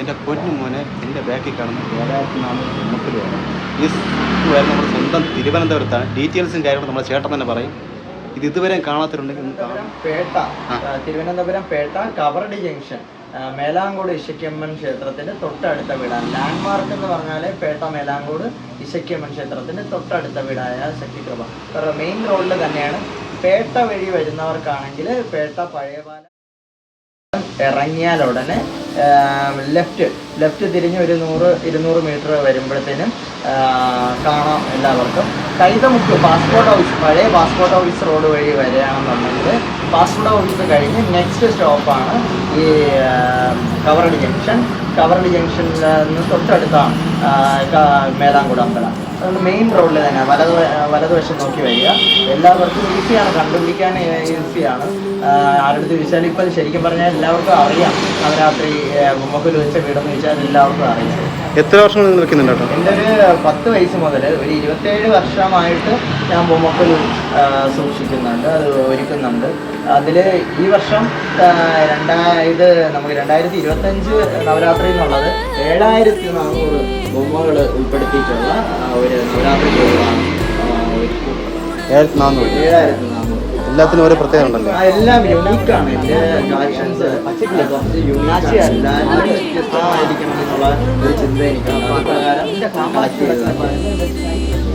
എന്റെ പൊന്നു മോനെ എന്റെ ബാക്കിൽ കാണുന്ന ഏഴായിരത്തി നാനൂറ്റി മുപ്പത് രൂപ ഈ വരെ നമ്മുടെ സ്വന്തം തിരുവനന്തപുരത്താണ്. ഡീറ്റെയിൽസും കാര്യങ്ങളും നമ്മുടെ ചേട്ടൻ തന്നെ പറയും. ഇത് ഇതുവരെ കാണാത്തിട്ടുണ്ടെങ്കിൽ ഒന്ന് കാണാം. പേട്ട തിരുവനന്തപുരം പേട്ട കവർഡ് ജംഗ്ഷൻ മേലാങ്കോട് ഇശയ്ക്കമ്മൻ ക്ഷേത്രത്തിന്റെ തൊട്ടടുത്ത വീടാണ്. ലാൻഡ് മാർക്ക് എന്ന് പറഞ്ഞാൽ പേട്ട മേലാങ്കോട് ഇശയ്ക്കമ്മൻ ക്ഷേത്രത്തിന്റെ തൊട്ടടുത്ത വീടായ ശക്തികൃപ. മെയിൻ റോഡിൽ തന്നെയാണ്. പേട്ട വഴി വരുന്നവർക്കാണെങ്കിൽ പേട്ട പഴയപാലം ഇറങ്ങിയാൽ ഉടനെ ലെഫ്റ്റ് ലെഫ്റ്റ് തിരിഞ്ഞ് ഒരു നൂറ് ഇരുന്നൂറ് മീറ്റർ വരുമ്പോഴത്തേനും കാണാം എല്ലാവർക്കും. കൈതമുക്ക് പാസ്പോർട്ട് ഓഫീസ് പഴയ പാസ്പോർട്ട് ഓഫീസ് റോഡ് വഴി വരികയാണെന്നുണ്ടെങ്കിൽ പാസ്പോർട്ട് ഓഫീസ് കഴിഞ്ഞ് നെക്സ്റ്റ് സ്റ്റോപ്പാണ് ഈ കവറഡ് ജംഗ്ഷൻ കവറഡ് ജംഗ്ഷനിൽ നിന്ന് തൊട്ടടുത്താണ് മേലാങ്കുട അമ്പലം. അതുകൊണ്ട് മെയിൻ റോഡിൽ തന്നെ വലത് വലതുവശം നോക്കി വരിക. എല്ലാവർക്കും ഈസിയാണ് കണ്ടുപിടിക്കാൻ ഈസിയാണ് ആരുടെ ചോദിച്ചാൽ ഇപ്പം ശരിക്കും പറഞ്ഞാൽ എല്ലാവർക്കും അറിയാം. നവരാത്രി ബൊമ്മക്കിൽ വെച്ച വീടെന്ന് ചോദിച്ചാൽ എല്ലാവർക്കും അറിയാം. എത്ര വർഷം നിങ്ങൾ വെക്കുന്നുണ്ട് എന്റെ ഒരു പത്ത് വയസ്സ് മുതൽ ഒരു ഇരുപത്തേഴ് വർഷമായിട്ട് ഞാൻ ബൊമ്മക്കൽ സൂക്ഷിക്കുന്നുണ്ട്. അത് ഒരുക്കുന്നുണ്ട്. അതിൽ ഈ വർഷം രണ്ടായത് നമുക്ക് രണ്ടായിരത്തി ഇരുപത്തഞ്ച് നവരാത്രി എന്നുള്ളത് ഏഴായിരത്തി നാനൂറ് ബൊമ്മകൾ ഉൾപ്പെടുത്തിയിട്ടുള്ള ഒരു ഏഴായിരത്തി നാനൂറ് ഏഴായിരത്തി നാനൂറ് എല്ലാത്തിനും ഓരോ പ്രത്യേകത ഉണ്ടല്ലോ. എല്ലാം യുണീക്കാണ് എന്റെ കളക്ഷൻസ് യുണീക്ക് എല്ലാവരും വ്യത്യസ്തമായിരിക്കണം എന്നുള്ള ഒരു ചിന്ത എനിക്കാണ്. അത് പ്രകാരം കളക്ട്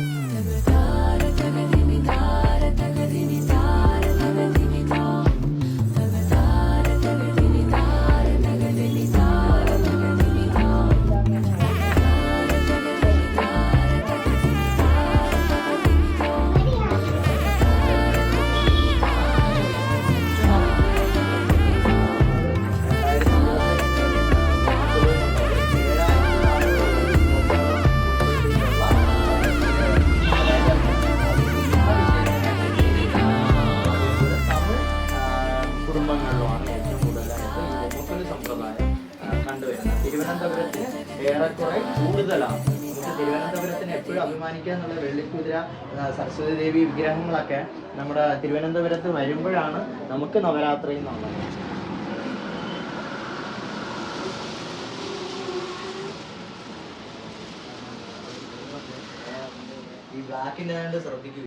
음. കുടുംബങ്ങളിലുമാണ് ഏറ്റവും കൂടുതലായിട്ട് സമ്പ്രദായം കണ്ടുവരുന്നത്. തിരുവനന്തപുരത്തിന് ഏറെക്കുറെ കൂടുതലാണ്. നമുക്ക് തിരുവനന്തപുരത്തിന് എപ്പോഴും അഭിമാനിക്കാന്നുള്ള വെള്ളിക്കുതിര ആ, സരസ്വതി ദേവി വിഗ്രഹങ്ങളൊക്കെ നമ്മുടെ തിരുവനന്തപുരത്ത് വരുമ്പോഴാണ് നമുക്ക് നവരാത്രി എന്നുള്ളത്. ഈ ബ്ലാക്കിന്റെ ശ്രദ്ധിക്കുക